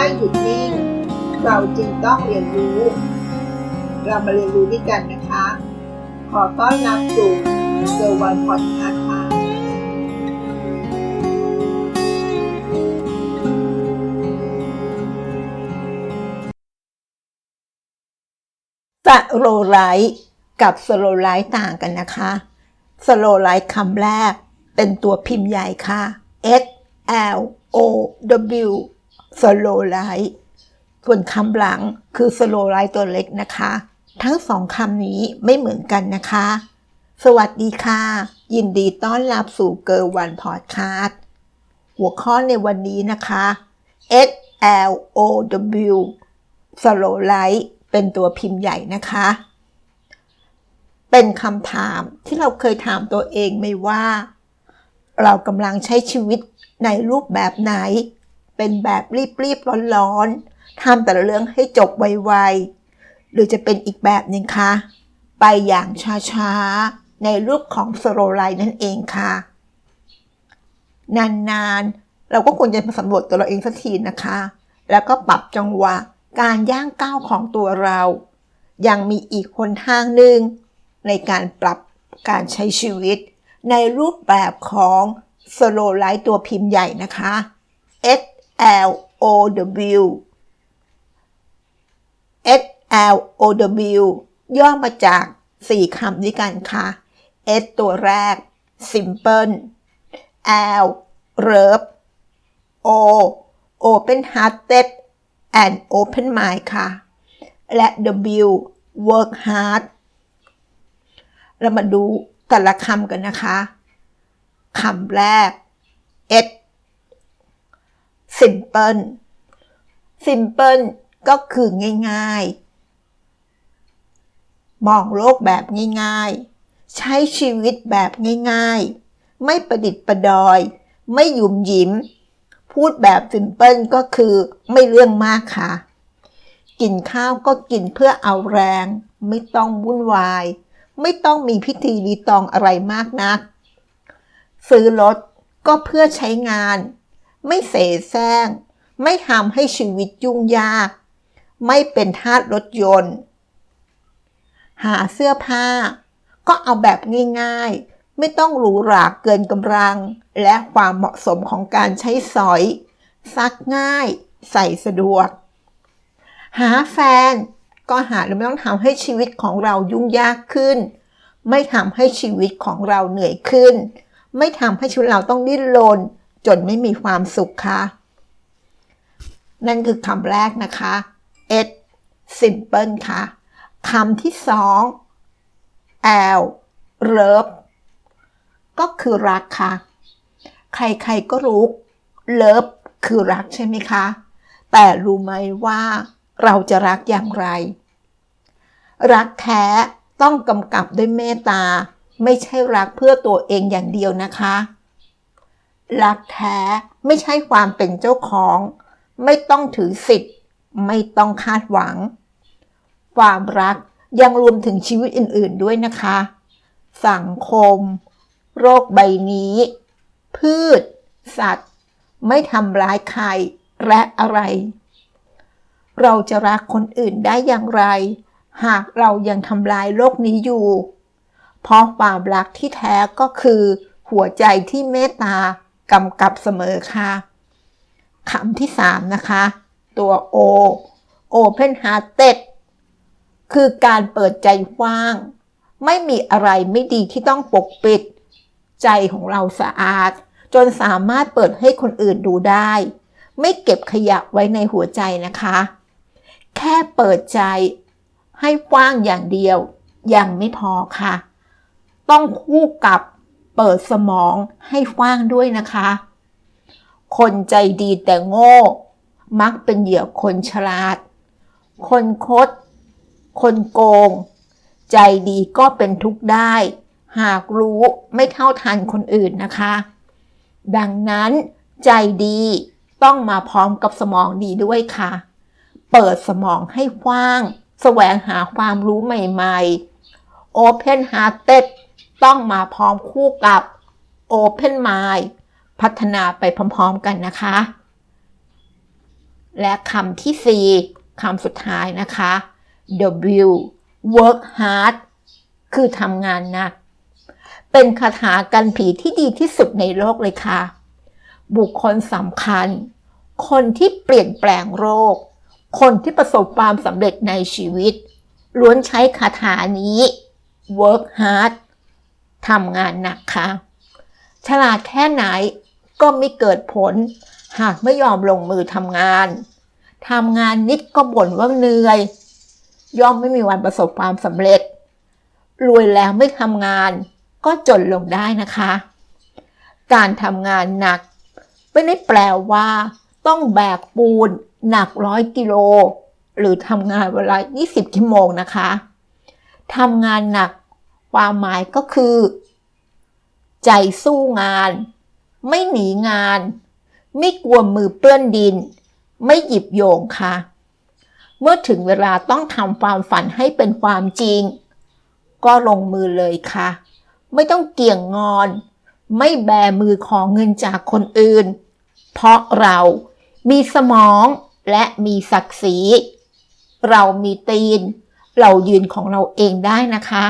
ไม่หยุดนิ่ง เราจึงต้องเรียนรู้ เรามาเรียนรู้ด้วยกันนะคะ ขอต้อนรับสู่เซอร์วันพอดคาส์ค่ะสโลไลท์กับสโลไลท์ต่างกันนะคะสโลไลท์คำแรกเป็นตัวพิมพ์ใหญ่ค่ะ S L O W สโลไลท์ส่วนคำหลังคือสโลไลท์ตัวเล็กนะคะ ทั้งสองคำนี้ไม่เหมือนกันนะคะ สวัสดีค่ะ ยินดีต้อนรับสู่เกอร์วันพอดคาสต์หัวข้อในวันนี้นะคะ S L O W สโลไลท์เป็นตัวพิมพ์ใหญ่นะคะ เป็นคำถามที่เราเคยถามตัวเองไหมว่า เรากำลังใช้ชีวิตในรูปแบบไหน เป็นแบบรีบๆร้อนๆทำแต่ละเรื่องให้จบไวๆ หรือจะเป็นอีกแบบหนึ่งคะ ไปอย่างช้าๆ ในรูปของสโลไลน์นั่นเองค่ะ นานๆ เราก็ควรจะสำรวจตัวเราเองสักทีนะคะ แล้วก็ปรับจังหวะการย่างก้าวของตัวเรา ยังมีอีกคนทางหนึ่งในการปรับการใช้ชีวิต ในรูปแบบของสโลไลท์ตัวพิมพ์ใหญ่นะคะ S L O W S L O W ย่อมาจาก 4คำด้วยกันค่ะ S ตัวแรก simple L love O open hearted and open mind ค่ะ และ W work hard เรามาดูแต่ละคำกันนะคะ คำแรก S simple simple ก็คือง่าย ๆ มองโลกแบบง่าย ๆ ใช้ชีวิตแบบง่าย ๆ ไม่ประดิษฐ์ประดอย ไม่หยุมหยิม พูดแบบ simple ก็คือไม่เรื่องมากค่ะ กินข้าวก็กินเพื่อเอาแรง ไม่ต้องวุ่นวาย ไม่ต้องมีพิธีรีตองอะไรมากนัก ซื้อรถก็เพื่อใช้งาน ไม่เสแสร้ง ไม่ทำให้ชีวิตยุ่งยาก ไม่เป็นทาสรถยนต์ หาเสื้อผ้า ก็เอาแบบง่ายๆ ไม่ต้องหรูหราเกินกำลัง และความเหมาะสมของการใช้สอย ซักง่าย ใส่สะดวก หาแฟนก็หาแล้วไม่ต้องทำให้ชีวิตของเรายุ่งยากขึ้น ไม่ทำให้ชีวิตของเราเหนื่อยขึ้น ไม่ทำให้ชีวิตเราต้องดิ้นรน จนไม่มีความสุขค่ะ นั่นคือคำแรกนะคะ S simple ค่ะคำที่สอง L love ก็คือรักค่ะ ใครๆก็รู้ love คือรักใช่ไหมคะ แต่รู้ไหมว่าเราจะรักอย่างไร รักแท้ต้องกำกับด้วยเมตตา ไม่ใช่รักเพื่อตัวเองอย่างเดียวนะคะ รักแท้ไม่ใช่ความเป็นเจ้าของ ไม่ต้องถือสิทธิ์ ไม่ต้องคาดหวัง ความรักยังรวมถึงชีวิตอื่น ๆด้วยนะคะ สังคม โรคใบนี้ พืช สัตว์ ไม่ทำร้ายใครและอะไร เราจะรักคนอื่นได้อย่างไร หากเรายังทำลายโลกนี้อยู่ เพราะความรักที่แท้ก็คือ หัวใจที่เมตตา กำกับเสมอค่ะคำที่สามนะคะ ตัว O Open Hearted คือการเปิดใจกว้าง ไม่มีอะไรไม่ดีที่ต้องปกปิด ใจของเราสะอาด จนสามารถเปิดให้คนอื่นดูได้ ไม่เก็บขยะไว้ในหัวใจนะคะ แค่เปิดใจให้กว้างอย่างเดียว ยังไม่พอค่ะ ต้องคู่กับ เปิดสมองให้กว้างด้วยนะคะ คนใจดีแต่โง่ มักเป็นเหยื่อคนฉลาด คนคด คนโกง ใจดีก็เป็นทุกข์ได้ หากรู้ไม่เท่าทันคนอื่นนะคะ ดังนั้นใจดีต้องมาพร้อมกับสมองดีด้วยค่ะ เปิดสมองให้กว้าง แสวงหาความรู้ใหม่ ๆ Open Hearted ต้องมาพร้อมคู่กับ Open Mind พัฒนาไปพร้อมๆกันนะคะ และคำที่ 4คำสุดท้ายนะคะ W work hard คือทำงานหนัก เป็นคาถากันผีที่ดีที่สุดในโลกเลยค่ะ บุคคลสำคัญ คนที่เปลี่ยนแปลงโรคคนที่ประสบความสำเร็จในชีวิต ล้วนใช้คาถานี้ work hard ทำงานหนักค่ะ ฉลาดแค่ไหนก็ไม่เกิดผล หากไม่ยอมลงมือทำงานทำงานนิดก็บ่นว่าเหนื่อย ย่อมไม่มีวันประสบความสำเร็จ รวยแล้วไม่ทำงาน ก็จนลงได้นะคะ การทำงานหนัก ไม่ได้แปลว่า ต้องแบกปูนหนักร้อยกิโล หรือทำงานเวลา 20 ชั่วโมงนะคะทำงานหนัก ความหมายก็คือ ใจสู้งาน ไม่หนีงาน ไม่กลัวมือเปื้อนดิน ไม่หยิบโยงค่ะ เมื่อถึงเวลาต้องทำความฝันให้เป็นความจริง ก็ลงมือเลยค่ะ ไม่ต้องเกี่ยงงอน ไม่แบมือของเงินจากคนอื่น เพราะเรามีสมองและมีศักดิ์ศรี เรามีตีน เรายืนของเราเองได้นะคะ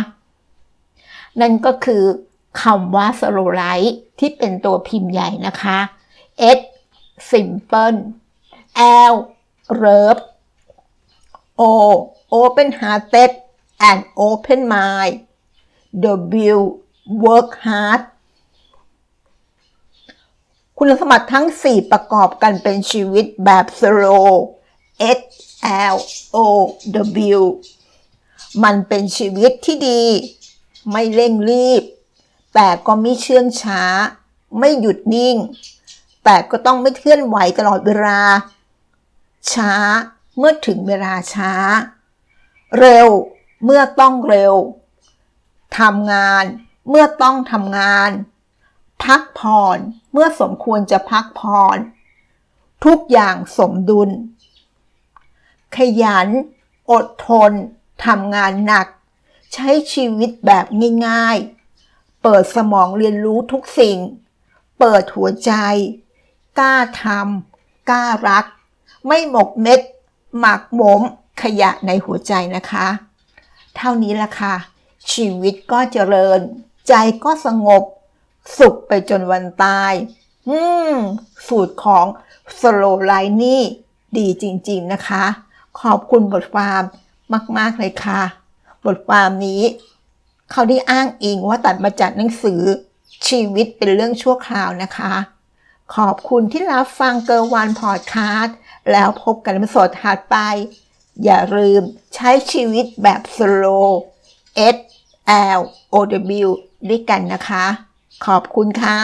นั่นก็คือคำว่า slow light ที่เป็นตัวพิมพ์ใหญ่นะคะ S simple L love O open hearted and open mind W work hard คุณสมบัติทั้ง 4 ประกอบกันเป็นชีวิตแบบ slow S L O W มันเป็นชีวิตที่ดี ไม่เร่งรีบ แต่ก็ไม่เชื่องช้า ไม่หยุดนิ่ง แต่ก็ต้องไม่เคลื่อนไหวตลอดเวลา ช้าเมื่อถึงเวลาช้า เร็วเมื่อต้องเร็วทำงานเมื่อต้องทำงาน พักผ่อนเมื่อสมควรจะพักผ่อน ทุกอย่างสมดุล ขยัน อดทนทำงานหนัก ใช้ชีวิตแบบง่ายๆ เปิดสมองเรียนรู้ทุกสิ่ง เปิดหัวใจ กล้าทำกล้ารัก ไม่หมกเม็ด หมักหมมขยะในหัวใจนะคะ เท่านี้ละค่ะ ชีวิตก็เจริญ ใจก็สงบ สุขไปจนวันตาย อืม สูตรของ slow life นี่ดีจริงๆนะคะ ขอบคุณบทความมาก ๆ เลยค่ะ บทความนี้ เขาได้อ้างอิงว่าตัดมาจากหนังสือชีวิตเป็นเรื่องชั่วคราวนะคะ ขอบคุณที่รับฟังเกอร์วันพอดคาสต์แล้วพบกันในสดถัดไป อย่าลืมใช้ชีวิตแบบ slow S L O W ด้วยกันนะคะ ขอบคุณค่ะ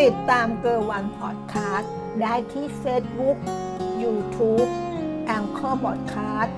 ติดตามเกอร์วันพอดคาสต์ได้ที่ Facebook YouTube แองเกอร์บอดคาสต์